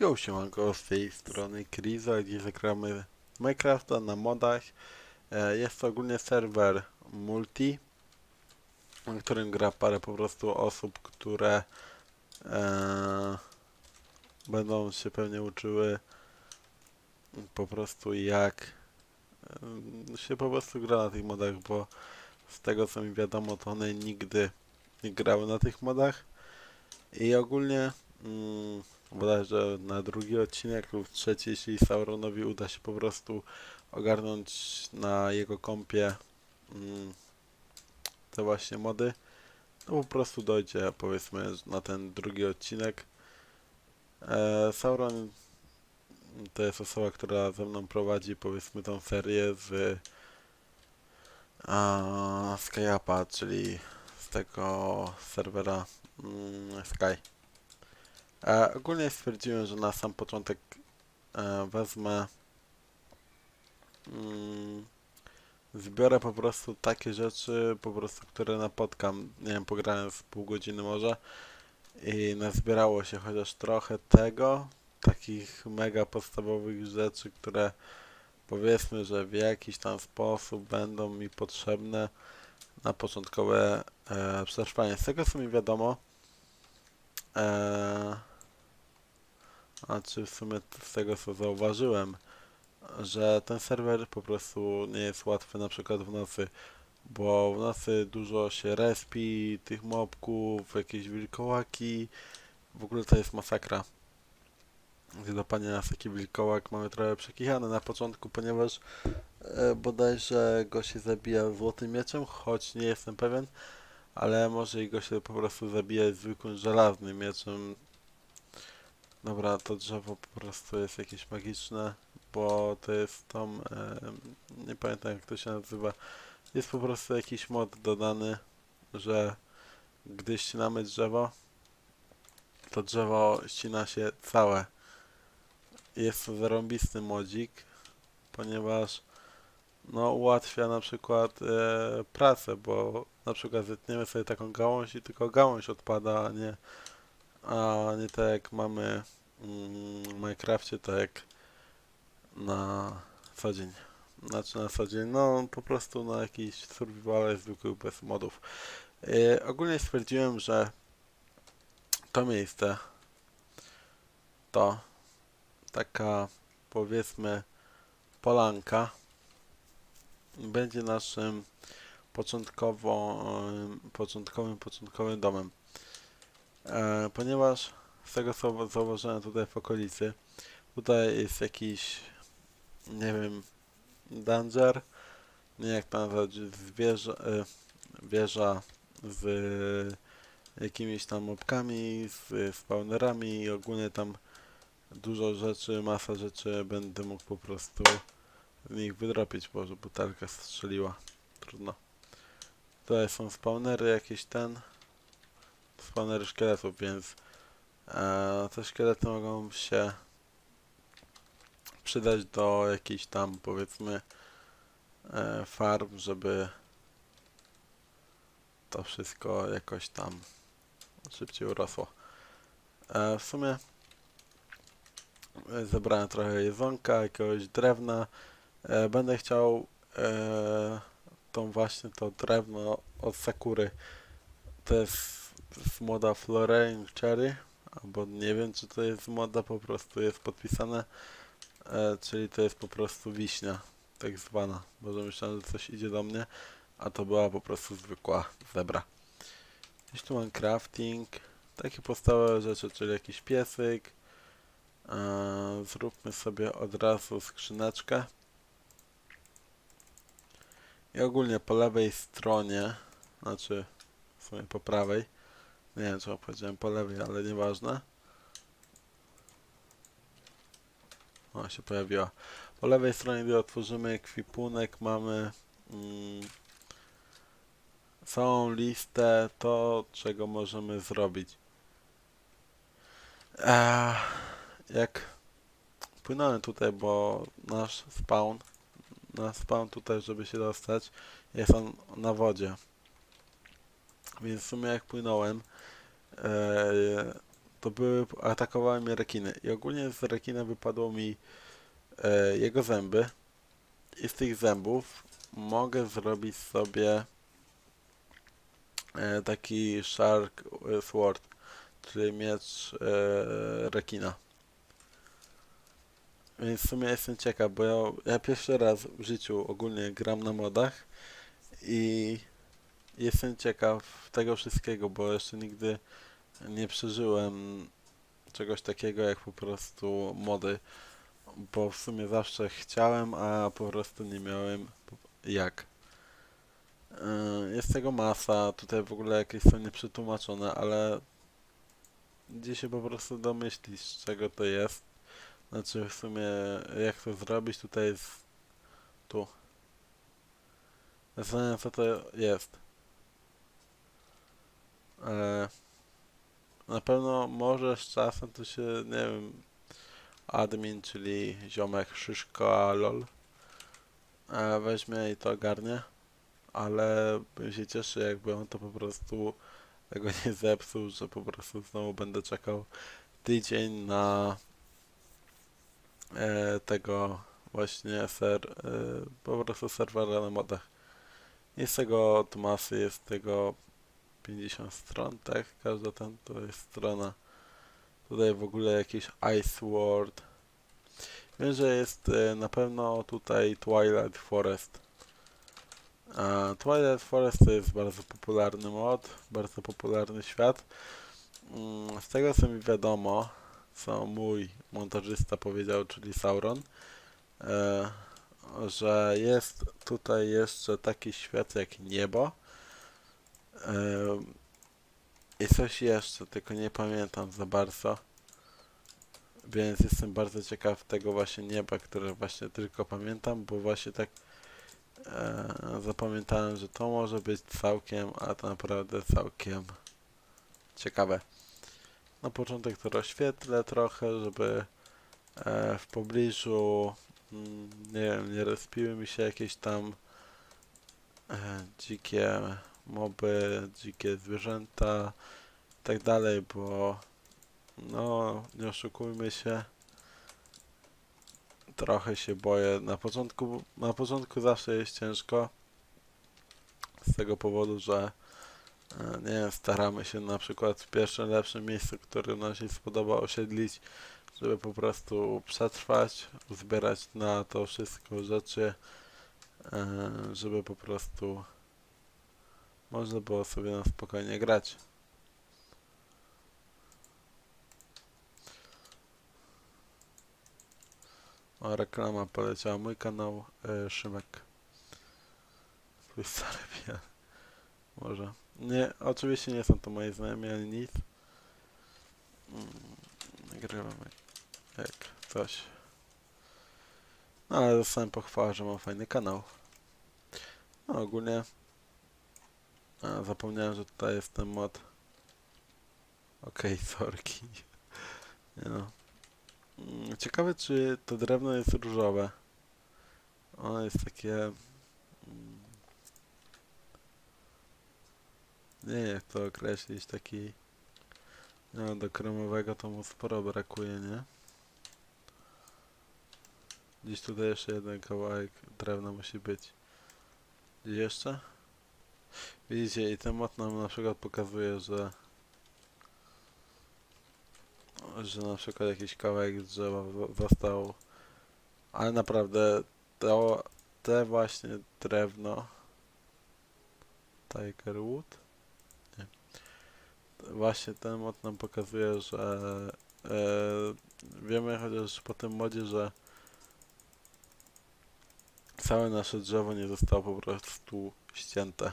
Jo, siemanko, z tej strony Kriza, gdzie zagramy Minecrafta na modach. E, Jest to ogólnie serwer multi, na którym gra parę po prostu osób, które e, będą się pewnie uczyły po prostu jak e, się po prostu gra na tych modach, bo z tego co mi wiadomo, to one nigdy nie grały na tych modach. I ogólnie mm, bodajże na drugi odcinek lub trzeci, jeśli Sauronowi uda się po prostu ogarnąć na jego kompie mm, te właśnie mody, to po prostu dojdzie powiedzmy na ten drugi odcinek. E, Sauron to jest osoba, która ze mną prowadzi powiedzmy tą serię z a, czyli z tego serwera mm, Sky. E, ogólnie stwierdziłem, że na sam początek e, wezmę mm, zbiorę po prostu takie rzeczy, po prostu, które napotkam, nie wiem, pograłem z pół godziny może i nazbierało się chociaż trochę tego, takich mega podstawowych rzeczy, które powiedzmy, że w jakiś tam sposób będą mi potrzebne na początkowe e, przetrwanie. Z tego co mi wiadomo, e, a czy w sumie z tego co zauważyłem, że ten serwer po prostu nie jest łatwy na przykład w nocy, bo w nocy dużo się respi tych mobków, jakieś wilkołaki, w ogóle to jest masakra. Dopadnie nas taki wilkołak, mamy trochę przekichane na początku, ponieważ e, bodajże go się zabija złotym mieczem, choć nie jestem pewien, ale może i go się po prostu zabija zwykłym żelaznym mieczem. Dobra, to drzewo po prostu jest jakieś magiczne, bo to jest tą, e, nie pamiętam jak to się nazywa, jest po prostu jakiś mod dodany, że gdy ścinamy drzewo, to drzewo ścina się całe. Jest to zarąbisty modzik, ponieważ no ułatwia na przykład e, pracę, bo na przykład zetniemy sobie taką gałąź i tylko gałąź odpada, a nie, a nie tak jak mamy mm, w Minecrafcie, tak jak na co dzień. Znaczy na co dzień, no po prostu na jakiś survival zwykłych bez modów. E, ogólnie stwierdziłem, że to miejsce to taka powiedzmy polanka będzie naszym początkowo, em, początkowym, początkowym domem. E, ponieważ z tego co zauważyłem tutaj w okolicy, tutaj jest jakiś, nie wiem, danger, nie jak to nazwać, zwierzę, e, wieża z jakimiś tam mobkami, z spawnerami i ogólnie tam dużo rzeczy, masa rzeczy będę mógł po prostu z nich wydropić, bo butelka strzeliła. Trudno. Tutaj są spawnery jakieś ten. Spawnery szkieletów, więc e, te szkielety mogą się przydać do jakichś tam powiedzmy e, farm, żeby to wszystko jakoś tam szybciej urosło. E, w sumie zebrałem trochę jedzonka, jakiegoś drewna. E, będę chciał e, tą właśnie to drewno od Sakury. To jest z moda Florane Cherry, albo nie wiem czy to jest moda, po prostu jest podpisane. E, czyli to jest po prostu wiśnia, tak zwana. Może myślałem, że coś idzie do mnie, a to była po prostu zwykła zebra. Gdzieś tu mam crafting, takie podstawowe rzeczy, czyli jakiś piesyk. E, zróbmy sobie od razu skrzyneczkę. I ogólnie po lewej stronie, znaczy w sumie po prawej, nie wiem czemu powiedziałem po lewej, ale nieważne. O, się pojawiła. Po lewej stronie, gdy otworzymy ekwipunek, mamy mm, całą listę to, czego możemy zrobić. Eee, jak płynąłem tutaj, bo nasz spawn, nasz spawn tutaj, żeby się dostać, jest on na wodzie. Więc w sumie jak płynąłem, eee, to były, atakowały mnie rekiny. I ogólnie z rekina wypadło mi e, jego zęby. I z tych zębów mogę zrobić sobie e, taki Shark e, Sword, czyli miecz e, rekina. Więc w sumie jestem ciekaw, bo ja, ja pierwszy raz w życiu ogólnie gram na modach i jestem ciekaw tego wszystkiego, bo jeszcze nigdy nie przeżyłem czegoś takiego jak po prostu mody, bo w sumie zawsze chciałem, a po prostu nie miałem jak. Yy, Jest tego masa, tutaj w ogóle jakieś są nieprzetłumaczone, ale gdzie się po prostu domyślić z czego to jest. Znaczy w sumie jak to zrobić, tutaj jest tu. Zastanawiam co to jest. Ale na pewno może z czasem to się, nie wiem, admin, czyli ziomek Szyszko lol e, weźmie i to ogarnie, ale bym się cieszył jakby on to po prostu tego nie zepsuł, że po prostu znowu będę czekał tydzień na e, tego właśnie ser, e, po prostu serwera na modach. Z tego od masy jest tego 50 stron, tak? Każda tam to jest strona. Tutaj w ogóle jakiś Ice World. Wiem, że jest e, na pewno tutaj Twilight Forest. A Twilight Forest to jest bardzo popularny mod, bardzo popularny świat. Mm, Z tego co mi wiadomo, co mój montażysta powiedział, czyli Sauron, e, że jest tutaj jeszcze taki świat jak niebo. I coś jeszcze, tylko nie pamiętam za bardzo. Więc jestem bardzo ciekaw tego właśnie nieba, które właśnie tylko pamiętam, bo właśnie tak e, zapamiętałem, że to może być całkiem, a to naprawdę całkiem ciekawe. Na początek to rozświetlę trochę, żeby e, w pobliżu mm, nie wiem, nie rozpiły mi się jakieś tam e, dzikie moby, dzikie zwierzęta i tak dalej, bo no, nie oszukujmy się, trochę się boję. Na początku, na początku zawsze jest ciężko z tego powodu, że e, nie wiem, staramy się na przykład w pierwszym lepszym miejscu, które nam się spodoba osiedlić, żeby po prostu przetrwać, uzbierać na to wszystko rzeczy, e, żeby po prostu można było sobie na spokojnie grać. O, reklama poleciała. Mój kanał e, Szymek. Twój stary pijan. Może. Nie, oczywiście nie są to moi znajomi ani nic. Mm, Nagrywam jak, jak coś. No ale dostałem pochwałę, że mam fajny kanał. No ogólnie a, zapomniałem, że tutaj jest ten mod. Okej, sorki. Nie no. Mm, Ciekawe, czy to drewno jest różowe. Ono jest takie... mm, Nie wiem, jak to określić, taki... No, do kremowego to mu sporo brakuje, nie? Gdzieś tutaj jeszcze jeden kawałek drewna musi być. Gdzieś jeszcze? Widzicie, i ten mod nam na przykład pokazuje, że że na przykład jakiś kawałek drzewa zo- został, ale naprawdę to, te właśnie drewno Tiger Wood? Nie. Właśnie ten mod nam pokazuje, że e, wiemy chociaż po tym modzie, że całe nasze drzewo nie zostało po prostu ścięte.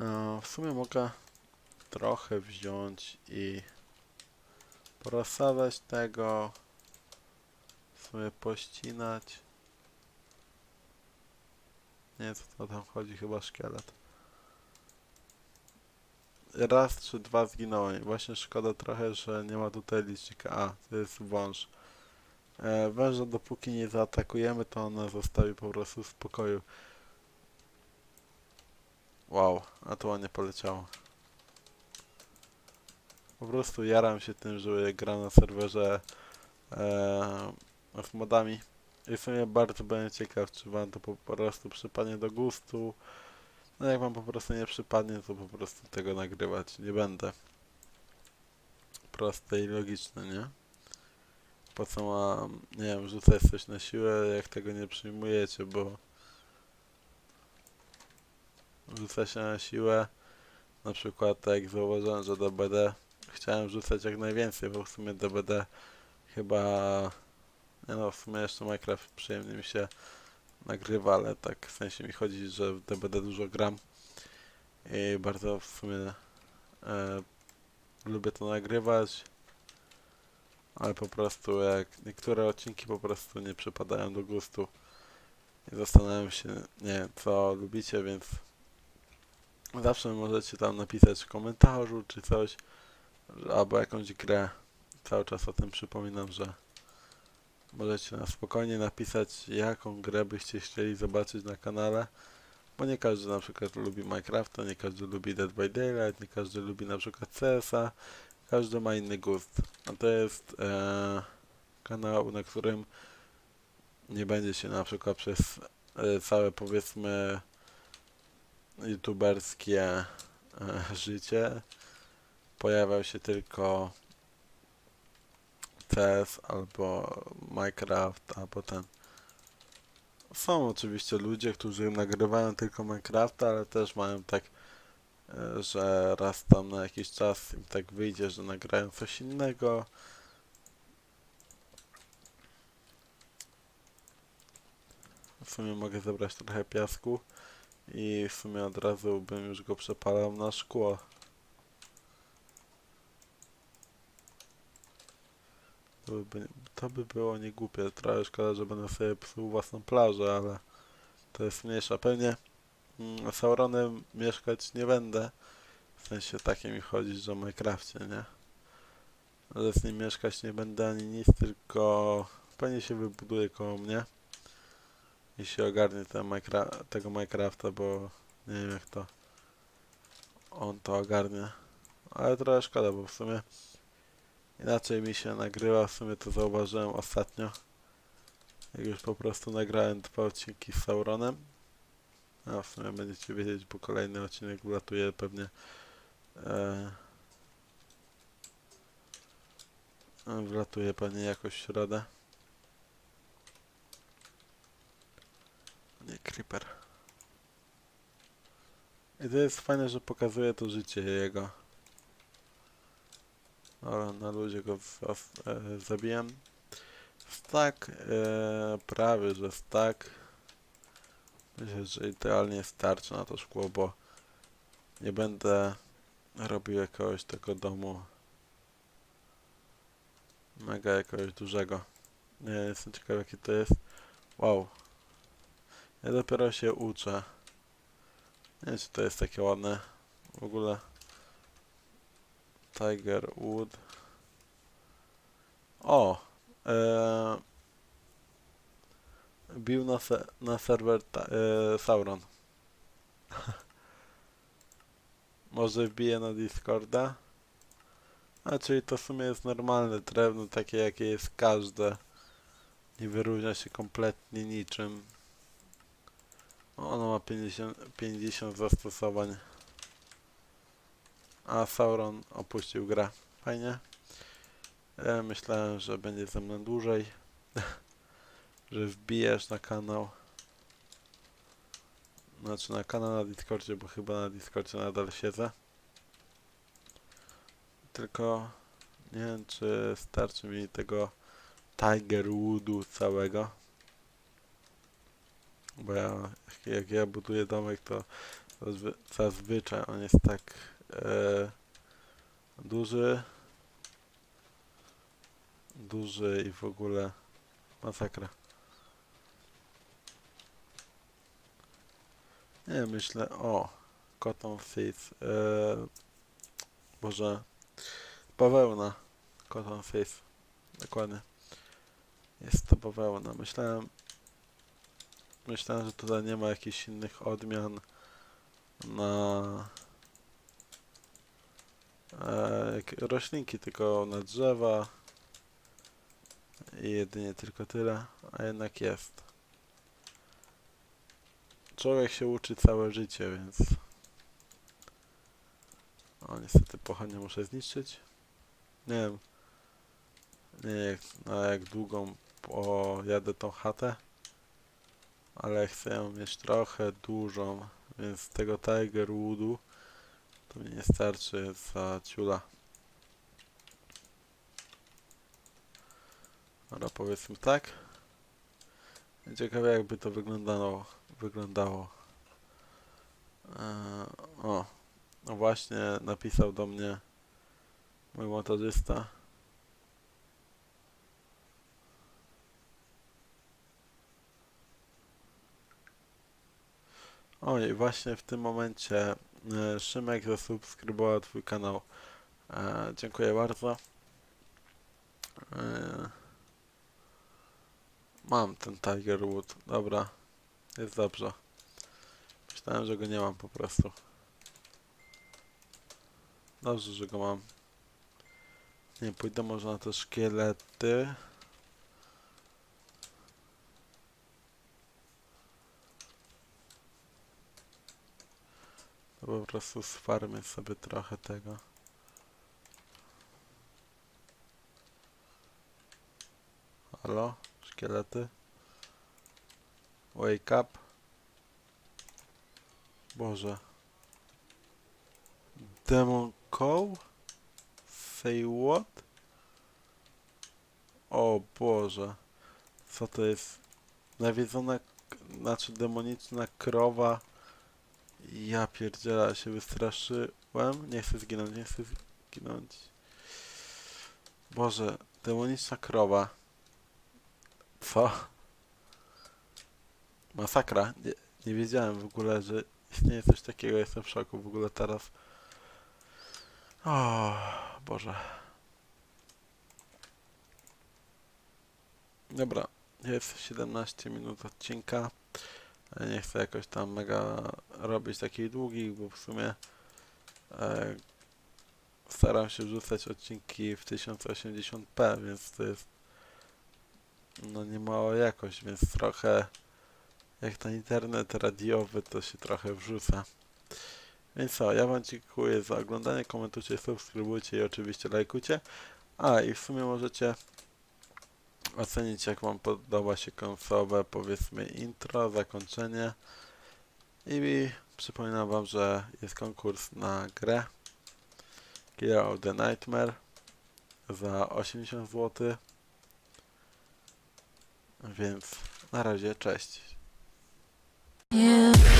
E, w sumie mogę trochę wziąć i porozsadzać tego, sobie pościnać. Nie co tam chodzi, chyba szkielet. Raz czy dwa zginąłem. Właśnie szkoda trochę, że nie ma tutaj licznika. A, to jest wąż. E, węża dopóki nie zaatakujemy, to one zostawi po prostu w spokoju. Wow, a to ładnie poleciało. po prostu jaram się tym, że gram na serwerze e, z modami. I w sumie bardzo będę ciekaw, czy wam to po prostu przypadnie do gustu. No jak wam po prostu nie przypadnie, to po prostu tego nagrywać nie będę. Proste i logiczne, nie? Po co mam, nie wiem, rzucać coś na siłę, jak tego nie przyjmujecie, bo rzuca się na siłę, na przykład tak jak zauważyłem, że DBD chciałem rzucać jak najwięcej, bo w sumie DBD chyba, nie no, w sumie jeszcze Minecraft przyjemnie mi się nagrywa, ale tak w sensie mi chodzi, że w DBD dużo gram i bardzo w sumie e, lubię to nagrywać, ale po prostu jak niektóre odcinki po prostu nie przypadają do gustu. I zastanawiam się, nie co lubicie, więc zawsze możecie tam napisać w komentarzu czy coś, albo jakąś grę. Cały czas o tym przypominam, że możecie na spokojnie napisać, jaką grę byście chcieli zobaczyć na kanale, bo nie każdy na przykład lubi Minecrafta, nie każdy lubi Dead by Daylight, nie każdy lubi na przykład CS-a, każdy ma inny gust. A to jest e, kanał, na którym nie będzie się na przykład przez e, całe powiedzmy youtuberskie e, życie pojawiał się tylko CS albo Minecraft, albo ten. Są oczywiście ludzie, którzy nagrywają tylko Minecrafta, ale też mają tak, e, że raz tam na jakiś czas im tak wyjdzie, że nagrają coś innego. W sumie mogę zebrać trochę piasku i w sumie od razu bym już go przepalał na szkło. To by, to by było niegłupie. Trochę szkoda, że będę sobie psuł własną plażę, ale to jest mniejsza. Pewnie mm, Sauronem mieszkać nie będę. W sensie takie mi chodzi, że w Minecrafcie, nie? Ale z nim mieszkać nie będę ani nic, tylko pewnie się wybuduje koło mnie. I się ogarnie ten Minecra- tego Minecrafta, bo nie wiem jak to on to ogarnie. Ale trochę szkoda, bo w sumie inaczej mi się nagrywa, w sumie to zauważyłem ostatnio. Jak już po prostu nagrałem dwa odcinki z Sauronem. A w sumie będziecie wiedzieć, bo kolejny odcinek wlatuje pewnie e, wlatuje pewnie jakoś w środę. Nie, Creeper. I to jest fajne, że pokazuje to życie jego. Dobra, na ludzie go w, e, zabiłem. Stack, e, prawie, że stack. Myślę, że idealnie starczy na to szkło, bo nie będę robił jakiegoś tego domu mega jakiegoś dużego. Nie jestem ciekaw jaki to jest. Wow. Ja dopiero się uczę. Nie wiem czy to jest takie ładne. W ogóle. Tiger Wood. O! E, bił na, se, na serwer ta, e, Sauron. Może wbije na Discorda? A czyli to w sumie jest normalne drewno, takie jakie jest każde. Nie wyróżnia się kompletnie niczym. Ono ma 50, 50 zastosowań. A Sauron opuścił grę. Fajnie. Ja myślałem, że będzie ze mną dłużej. że wbijesz na kanał. Znaczy na kanał na Discordzie, bo chyba na Discordzie nadal siedzę. Tylko nie wiem, czy starczy mi tego Tiger Woodu całego. Bo ja, jak, ja buduję domek, to zazwy, zazwyczaj on jest tak e, duży, duży i w ogóle masakra. Nie myślę, o, cotton face, e, może bawełna, cotton face, dokładnie. Jest to bawełna. Myślałem, myślałem, że tutaj nie ma jakichś innych odmian na e, roślinki, tylko na drzewa i jedynie tylko tyle, a jednak jest. Człowiek się uczy całe życie, więc... O, niestety pochodnie muszę zniszczyć. Nie wiem, nie na jak długą pojadę tą chatę, ale chcę mieć trochę dużą, więc tego Tiger Woodu to mi nie starczy za ciula. Dobra, powiedzmy tak. Ciekawe jakby to wyglądało. wyglądało. Eee, o, no właśnie napisał do mnie mój montażysta. Oj, właśnie w tym momencie e, Szymek zasubskrybował Twój kanał. E, dziękuję bardzo. E, mam ten Tiger Wood. Dobra, jest dobrze. Myślałem, że go nie mam po prostu. Dobrze, że go mam. Nie, pójdę może na te szkielety. To po prostu sfarmię sobie trochę tego. Halo? Szkielety? Wake up. Boże. Demon Call? Say what? O Boże. Co to jest? Nawiedzona, znaczy demoniczna krowa. Ja pierdziela się wystraszyłem. Nie chcę zginąć, nie chcę zginąć. Boże, demoniczna krowa. Co? Masakra. Nie, nie wiedziałem w ogóle, że istnieje coś takiego. Jestem w szoku w ogóle teraz. O, Boże. Dobra, jest 17 minut odcinka. Nie chcę jakoś tam mega robić takich długich, bo w sumie e, staram się wrzucać odcinki w 1080p, więc to jest no nie mała jakość, więc trochę jak na internet radiowy to się trochę wrzuca. Więc co, ja Wam dziękuję za oglądanie, komentujcie, subskrybujcie i oczywiście lajkujcie. A i w sumie możecie ocenić jak Wam podoba się końcowe powiedzmy intro, zakończenie. I przypominam Wam, że jest konkurs na grę Killer of the Nightmare za 80 zł. Więc na razie, cześć. You